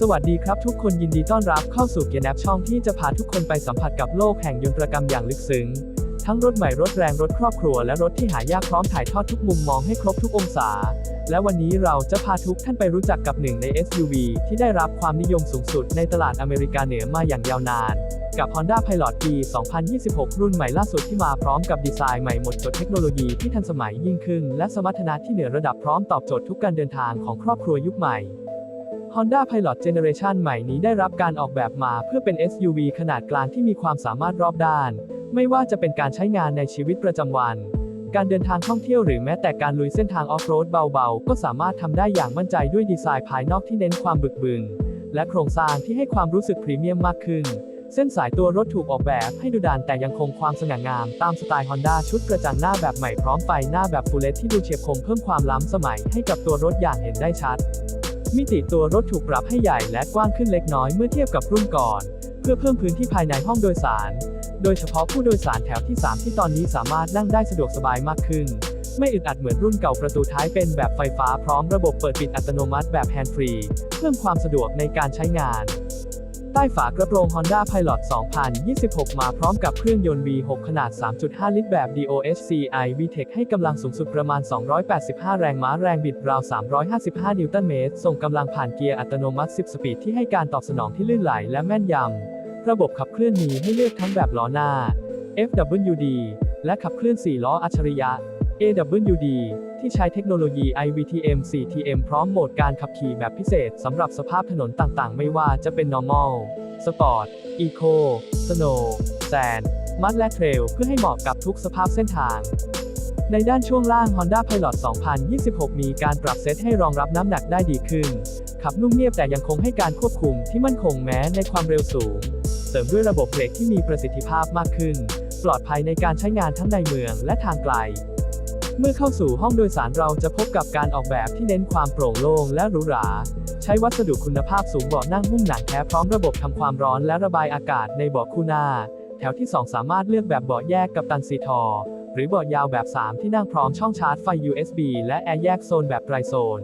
สวัสดีครับทุกคนยินดีต้อนรับเข้าสู่เกียร์แนบช่องที่จะพาทุกคนไปสัมผัสกับโลกแห่งยนตรกรรมอย่างลึกซึ้ง ทั้งรถใหม่รถแรงรถครอบครัวและรถที่หายากพร้อมถ่ายทอดทุกมุมมองให้ครบทุกองศา และวันนี้เราจะพาทุกท่านไปรู้จักกับหนึ่งใน SUV ที่ได้รับความนิยมสูงสุดในตลาดอเมริกาเหนือมาอย่างยาวนานกับ Honda Pilot ปี 2026 รุ่นใหม่ล่าสุดที่มาพร้อมกับดีไซน์ใหม่หมดจดเทคโนโลยีที่ทันสมัยยิ่งขึ้น และสมรรถนะที่เหนือระดับพร้อมตอบโจทย์ทุกการเดินทางของครอบครัวยุคใหม่ Honda Pilot Generation ใหม่นี้ได้รับการออกแบบมาเพื่อเป็น SUV ขนาดกลางที่มีความสามารถรอบด้าน ไม่ว่าจะเป็นการใช้งานในชีวิตประจำวัน การเดินทางท่องเที่ยวหรือแม้แต่การลุยเส้นทางออฟโรดเบาๆ ก็สามารถทำได้อย่างมั่นใจด้วยดีไซน์ภายนอกที่เน้นความบึกบึนและโครงสร้างที่ให้ความรู้สึกพรีเมียมมากขึ้น เส้นสายตัวรถถูกออกแบบให้ดูดันแต่ยังคงความสง่างาม ตามสไตล์ Honda ชุดกระจังหน้าแบบใหม่พร้อมไฟหน้าแบบฟูลเลที่ดูเฉียบคมเพิ่มความล้ำสมัยให้กับตัวรถอย่างเห็นได้ชัด มิติตัวรถถูกปรับให้ใหญ่และกว้างขึ้นเล็กน้อยเมื่อเทียบกับรุ่นก่อน เพื่อเพิ่มพื้นที่ภายในห้องโดยสาร โดยเฉพาะผู้โดยสารแถวที่ 3 ที่ตอนนี้สามารถนั่งได้สะดวกสบายมากขึ้น ไม่อึดอัดเหมือนรุ่นเก่าประตูท้ายเป็นแบบไฟฟ้าพร้อมระบบเปิดปิดอัตโนมัติแบบแฮนด์ฟรี เพิ่มความสะดวกในการใช้งาน ใต้ฝากระโปรง Honda Pilot 2026 มาพร้อมกับเครื่องยนต์ V6 ขนาด 3.5 ลิตรแบบ DOHCi VTEC ให้กำลังสูงสุดประมาณ 285 แรงม้าแรงบิดราว 355 นิวตันเมตร ส่งกำลังผ่านเกียร์อัตโนมัติ 10 สปีดที่ให้การตอบสนองที่ลื่นไหลและแม่นยำ ระบบขับเคลื่อนมีให้เลือกทั้งแบบล้อหน้า FWD และขับเคลื่อน 4 ล้ออัจฉริยะ AWD ที่ใช้เทคโนโลยี IVTM 4TM พร้อมโหมดการขับขี่แบบพิเศษสำหรับสภาพถนนต่างๆ ไม่ว่าจะเป็น normal sport eco snow sand mud และ trail เพื่อให้เหมาะกับทุกสภาพเส้นทาง ในด้านช่วงล่าง Honda Pilot 2026 มีการปรับเซตให้รองรับน้ำหนักได้ดีขึ้น ขับนุ่มเงียบแต่ยังคงให้การควบคุมที่มั่นคงแม้ในความเร็วสูง เสริมด้วยระบบเบรกที่มีประสิทธิภาพมากขึ้น ปลอดภัยในการใช้งานทั้งในเมืองและทางไกล เมื่อเข้าสู่ห้องโดยสารเราจะพบกับการออกแบบที่เน้นความโปร่งโล่งและหรูหรา ใช้วัสดุคุณภาพสูงเบาะนั่งหุ้มหนังแท้พร้อมระบบทำความร้อนและระบายอากาศในเบาะคู่หน้า แถวที่ 2 สามารถเลือกแบบเบาะแยกกับตันซีทอ หรือเบาะยาวแบบ 3 ที่นั่งพร้อมช่องชาร์จไฟ USB และแอร์แยกโซนแบบไตรโซน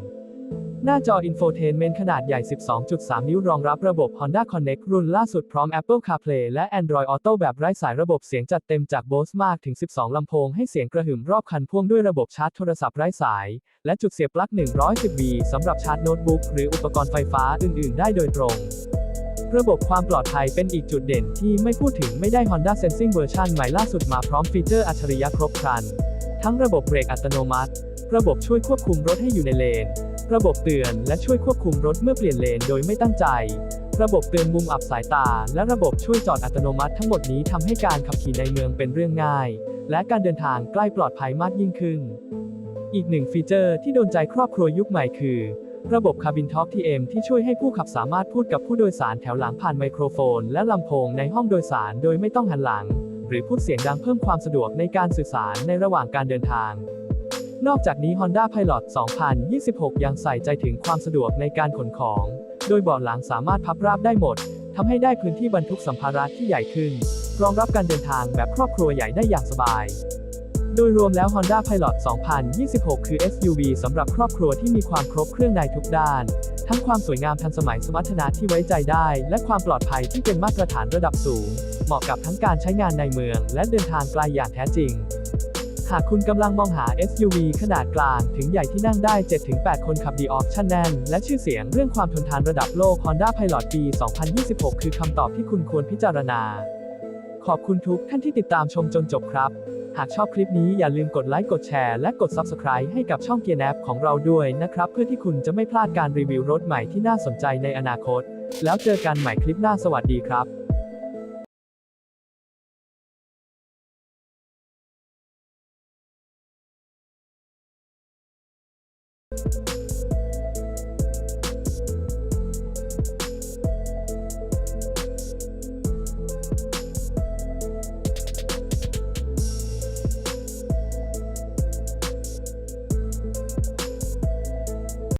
หน้าจอ Infotainment ขนาดใหญ่ 12.3 นิ้วรองรับระบบ Honda Connect รุ่นล่าสุดพร้อม Apple CarPlay และ Android Auto แบบไร้สายระบบเสียงจัดเต็มจาก Bose มากถึง 12 ลำโพงให้เสียงกระหึ่มรอบคันพ่วงด้วยระบบชาร์จโทรศัพท์ไร้สาย และจุดเสียบปลั๊ก 110V สำหรับชาร์จโน้ตบุ๊กหรืออุปกรณ์ไฟฟ้าอื่น ๆ ได้โดยตรงระบบความปลอดภัยเป็นอีกจุดเด่นที่ไม่พูดถึงไม่ได้ Honda Sensing เวอร์ชันใหม่ล่าสุดมาพร้อมฟีเจอร์อัจฉริยะครบครัน ทั้งระบบเบรกอัตโนมัติ ระบบช่วยควบคุมรถให้อยู่ในเลน ระบบเตือนและช่วยควบคุมรถเมื่อเปลี่ยนเลนโดยไม่ตั้งใจ ระบบเตือนมุมอับสายตา และระบบช่วยจอดอัตโนมัติทั้งหมดนี้ทำให้การขับขี่ในเมืองเป็นเรื่องง่าย และการเดินทางใกล้ปลอดภัยมากยิ่งขึ้น อีกหนึ่งฟีเจอร์ที่โดนใจครอบครัวยุคใหม่คือ ระบบ Cabin Talk TM ที่ช่วยให้ผู้ขับสามารถพูดกับผู้โดยสารแถวหลังผ่านไมโครโฟน และลำโพงในห้องโดยสารโดยไม่ต้องหันหลัง หรือพูดเสียงดังเพิ่มความสะดวกในการสื่อสารในระหว่างการเดินทาง นอกจากนี้ Honda Pilot 2026 ยังใส่ใจถึงความสะดวกในการขนของ โดยเบาะหลังสามารถพับราบได้หมด ทำให้ได้พื้นที่บรรทุกสัมภาระที่ใหญ่ขึ้น รองรับการเดินทางแบบครอบครัวใหญ่ได้อย่างสบาย โดยรวมแล้ว Honda Pilot 2026 คือ SUV สำหรับครอบครัวที่มีความครบเครื่องในทุกด้าน ทั้งความสวยงามทันสมัยสมรรถนะที่ไว้ใจได้ และความปลอดภัยที่เป็นมาตรฐานระดับสูง เหมาะกับทั้งการใช้งานในเมือง และเดินทางไกลอย่างแท้จริง หากคุณกำลังมองหา SUV ขนาดกลาง ถึงใหญ่ที่นั่งได้ 7-8 คนขับดีออปชั่นแน่น และชื่อเสียงเรื่องความทนทานระดับโลก Honda Pilot ปี 2026 คือคำตอบที่คุณควรพิจารณา ขอบคุณทุกท่านที่ติดตามชมจนจบครับ หากชอบคลิปนี้อย่าลืมกดไลค์กดแชร์และกด Subscribe ให้กับช่องเกียร์แนบของเราด้วยนะครับ เพื่อที่คุณจะไม่พลาดการรีวิวรถใหม่ที่น่าสนใจในอนาคต แล้วเจอกันใหม่คลิปหน้าสวัสดีครับ